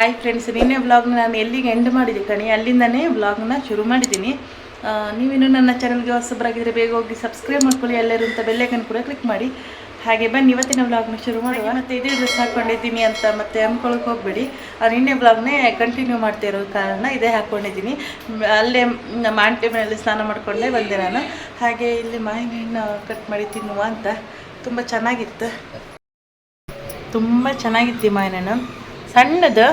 Hi friends ನಿನ್ನೆ ವ್ಲಾಗ್ನ ನಾನು ಎಲ್ಲಿಗೆ ಎಂಡ್ ಮಾಡಿದೆ ಕಣಿ? ಅಲ್ಲಿಂದನೇ ವ್ಲಾಗ್ನ ಶುರು ಮಾಡಿದ್ದೀನಿ. ನೀವಿನ್ನು ನನ್ನ ಚಾನಲ್ಗೆ ಹೊಸಬ್ರಾಗಿದ್ರೆ ಬೇಗ ಹೋಗಿ ಸಬ್ಸ್ಕ್ರೈಬ್ ಮಾಡ್ಕೊಳ್ಳಿ, ಎಲ್ಲರೂ ಅಂತ ಬೆಲ್ಲೈಕನ್ ಕೂಡ ಕ್ಲಿಕ್ ಮಾಡಿ. ಹಾಗೆ ಬನ್ನಿ, ಇವತ್ತಿನ ವ್ಲಾಗ್ನ ಶುರು ಮಾಡುವ ಮತ್ತು ಇದೇ ಡ್ರೆಸ್ ಹಾಕ್ಕೊಂಡಿದ್ದೀನಿ ಅಂತ ಮತ್ತೆ ಅಂದ್ಕೊಳಕ್ಕೆ ಹೋಗಬೇಡಿ. ನಿನ್ನೆ ವ್ಲಾಗ್ನೇ ಕಂಟಿನ್ಯೂ ಮಾಡ್ತಾ ಇರೋ ಕಾರಣ ಇದೇ ಹಾಕ್ಕೊಂಡಿದ್ದೀನಿ ಅಲ್ಲೇ ನಮ್ಮ ಆಂಟಿ ಮನೆಯಲ್ಲಿ ಸ್ನಾನ ಮಾಡಿಕೊಂಡೇ ಬಂದೆ ನಾನು. ಹಾಗೆ ಇಲ್ಲಿ ಮಾವಿನ ಹಣ್ಣು ಕಟ್ ಮಾಡಿ ತಿನ್ನುವ ಅಂತ. ತುಂಬ ಚೆನ್ನಾಗಿತ್ತು. ತುಂಬ ಚೆನ್ನಾಗಿತ್ತು ಮಾವಿನ ಹಣ್ಣು. ಸಣ್ಣದು.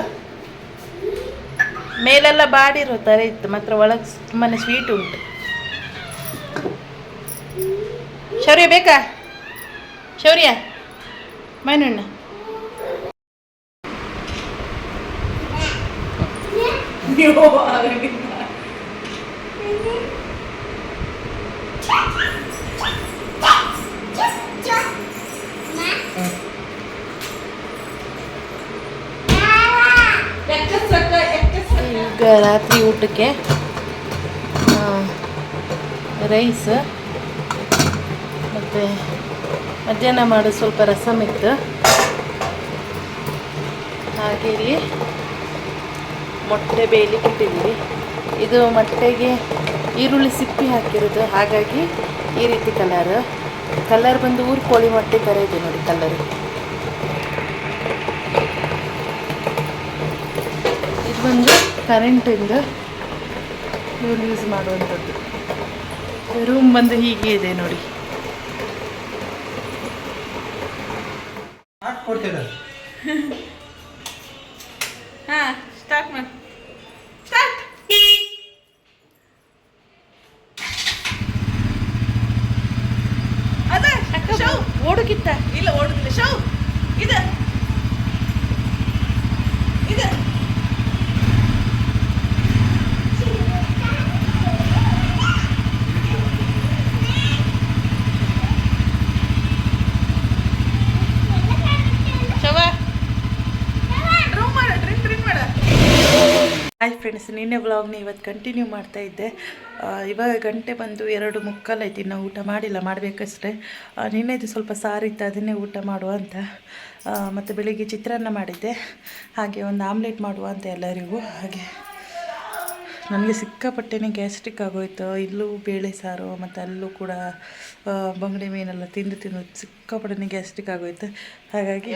ಮೇಲೆಲ್ಲ ಬಾಡಿರೋ ಥರ ಇತ್ತು ಮಾತ್ರ ಒಳಗೆ ತುಂಬಾ ಸ್ವೀಟ್ ಉಂಟು. ಶೌರ್ಯ ಬೇಕಾ? ಶೌರ್ಯ ಮೈನಣ್ಣ ಈಗ ರಾತ್ರಿ ಊಟಕ್ಕೆ ರೈಸ್ ಮತ್ತು ಮಧ್ಯಾಹ್ನ ಮಾಡೋ ಸ್ವಲ್ಪ ರಸಮ್ ಇತ್ತು. ಹಾಗೆ ಇಲ್ಲಿ ಮೊಟ್ಟೆ ಬೇಯಲಿಕ್ಕೆ ಇಟ್ಟಿದ್ದೀವಿ. ಇದು ಮೊಟ್ಟೆಗೆ ಈರುಳ್ಳಿ ಸಿಪ್ಪಿ ಹಾಕಿರೋದು. ಹಾಗಾಗಿ ಈ ರೀತಿ ಕಲರ್ ಕಲರ್ ಬಂದು ಊರು ಕೋಳಿ ಮೊಟ್ಟೆ ಥರ ಇದೆ ನೋಡಿ ಕಲರ್ ಇದು ಬಂದು ಕರೆಂಟಿಂದ ಇವ್ರು ಯೂಸ್ ಮಾಡುವಂಥದ್ದು. ರೂಮ್ ಬಂದು ಹೀಗೆ ಇದೆ ನೋಡಿ. ಹಾಂ ಸ್ಟಾರ್ಟ್ ಮಾಡಿ. ಸ್ಟಾರ್ಟ್ ಅದ ಶೌ ಓಡುಕಿತ್ತ? ಇಲ್ಲ ಓಡುದಿಲ್ಲ. ಶೌ ಇದ. ಹಾಯ್ ಫ್ರೆಂಡ್ಸ್ ನಿನ್ನೆ ವ್ಲಾಗ್ನ ಇವತ್ತು ಕಂಟಿನ್ಯೂ ಮಾಡ್ತಾ ಇದ್ದೆ. ಇವಾಗ ಗಂಟೆ ಬಂದು ಎರಡು ಮುಕ್ಕಾಲಾಯ್ತು ನಾವು ಊಟ ಮಾಡಿಲ್ಲ, ಮಾಡಬೇಕಷ್ಟೇ. ನಿನ್ನೆದು ಸ್ವಲ್ಪ ಸಾರಿತ್ತು ಅದನ್ನೇ ಊಟ ಮಾಡುವ ಅಂತ. ಮತ್ತು ಬೆಳಿಗ್ಗೆ ಚಿತ್ರಾನ್ನ ಮಾಡಿದ್ದೆ. ಹಾಗೆ ಒಂದು ಆಮ್ಲೆಟ್ ಮಾಡುವ ಅಂತ ಎಲ್ಲರಿಗೂ. ಹಾಗೆ ನನಗೆ ಸಿಕ್ಕಾಪಟ್ಟೆನೇ ಗ್ಯಾಸ್ಟ್ರಿಕ್ ಆಗೋಯ್ತು. ಇಲ್ಲೂ ಬೇಳೆ ಸಾರು, ಮತ್ತು ಅಲ್ಲೂ ಕೂಡ ಬಂಗಡೆ ಮೀನೆಲ್ಲ ತಿಂದು ತಿಂದು ಸಿಕ್ಕಾಪಟ್ಟೆನೇ ಗ್ಯಾಸ್ಟ್ರಿಕ್ ಆಗೋಯ್ತು. ಹಾಗಾಗಿ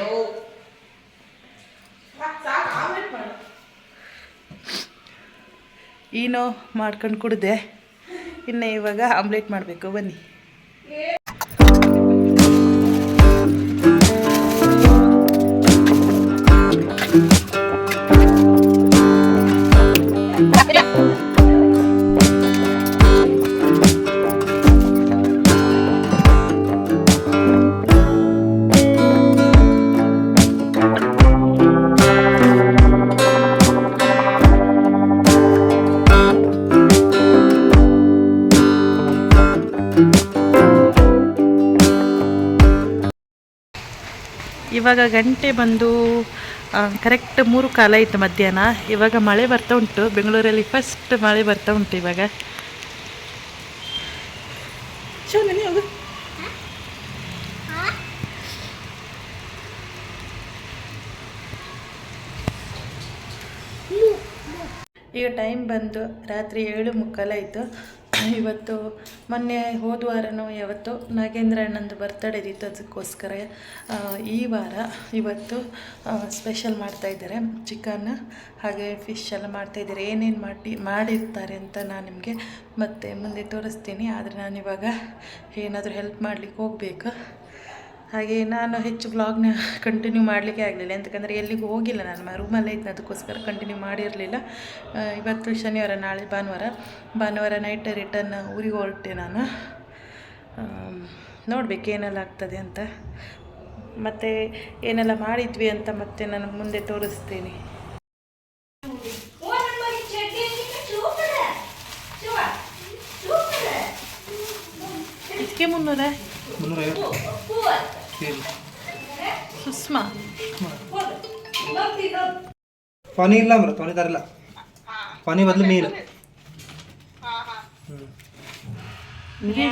ಈನೋ ಮಾಡ್ಕೊಂಡು ಕುಡಿದೆ. ಇನ್ನು ಇವಾಗ ಆಮ್ಲೆಟ್ ಮಾಡಬೇಕು ಬನ್ನಿ. ಇವಾಗ ಗಂಟೆ ಬಂದು ಕರೆಕ್ಟ್ ಮೂರು ಕಾಲ ಇತ್ತು ಮಧ್ಯಾಹ್ನ. ಇವಾಗ ಮಳೆ ಬರ್ತಾ ಉಂಟು. ಬೆಂಗಳೂರಲ್ಲಿ ಫಸ್ಟ್ ಮಳೆ ಬರ್ತಾ ಉಂಟು ಇವಾಗ ಶಿವ, ನೀನು ಹೋಗು. ಈಗ ಟೈಮ್ ಬಂದು ರಾತ್ರಿ ಏಳು ಮುಕ್ಕಾಲಾಯಿತು. ಇವತ್ತು ಮೊನ್ನೆ ಹೋದ ವಾರನೋ ಯಾವತ್ತು ನಾಗೇಂದ್ರ ಅಣ್ಣಂದು ಬರ್ತಡೇ ಇತ್ತು. ಅದಕ್ಕೋಸ್ಕರ ಈ ವಾರ ಇವತ್ತು ಸ್ಪೆಷಲ್ ಮಾಡ್ತಾಯಿದ್ದಾರೆ ಚಿಕನ್ ಹಾಗೆ ಫಿಶ್ ಎಲ್ಲ ಮಾಡ್ತಾಯಿದ್ದಾರೆ ಏನೇನು ಮಾಡಿ, ಮಾಡಿರ್ತಾರೆ ಅಂತ ನಾನು ನಿಮಗೆ ಮತ್ತೆ ಮುಂದೆ ತೋರಿಸ್ತೀನಿ. ಆದರೆ ನಾನು ಇವಾಗ ಏನಾದರೂ ಹೆಲ್ಪ್ ಮಾಡಲಿಕ್ಕೆ ಹೋಗಬೇಕು. ಹಾಗೆ ನಾನು ಹೆಚ್ಚು ಬ್ಲಾಗ್ನ ಕಂಟಿನ್ಯೂ ಮಾಡಲಿಕ್ಕೆ ಆಗಲಿಲ್ಲ. ಎಂತಕಂದರೆ ಎಲ್ಲಿಗೂ ಹೋಗಿಲ್ಲ ನಾನು. ರೂಮಲ್ಲೇ ಇದ್ದೆ. ಅದಕ್ಕೋಸ್ಕರ ಕಂಟಿನ್ಯೂ ಮಾಡಿರಲಿಲ್ಲ. ಇವತ್ತು ಶನಿವಾರ ನಾಳೆ ಭಾನುವಾರ. ಭಾನುವಾರ ನೈಟ್ ರಿಟರ್ನ್ ಊರಿಗೆ ಹೊರಟೆ ನಾನು. ನೋಡಬೇಕು ಏನೆಲ್ಲ ಆಗ್ತದೆ ಅಂತ. ಮತ್ತು ಏನೆಲ್ಲ ಮಾಡಿದ್ವಿ ಅಂತ ಮತ್ತೆ ನಾನು ಮುಂದೆ ತೋರಿಸ್ತೀನಿ. ಇದಕ್ಕೆ ಮುನ್ನೂರ? ಮುನ್ನೂರೈವತ್ತು. ಸುಷ್ಮಾ. ಪಾನಿ ಇಲ್ಲ ಮರ ಪನಿ ತರಲ್ಲ ಪಾನಿ ಬದಲು ನೀರು ಹ್ಞೂ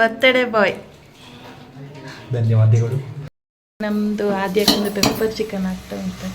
ಬರ್ತಡೇ ಬಾಯ್ ಧನ್ಯವಾದಗಳು. ನಮ್ದು ಆದ್ಯಕ್ಕೊಂದು ಪೆಪ್ಪರ್ ಚಿಕನ್ ಆಗ್ತಾ ಉಂಟು.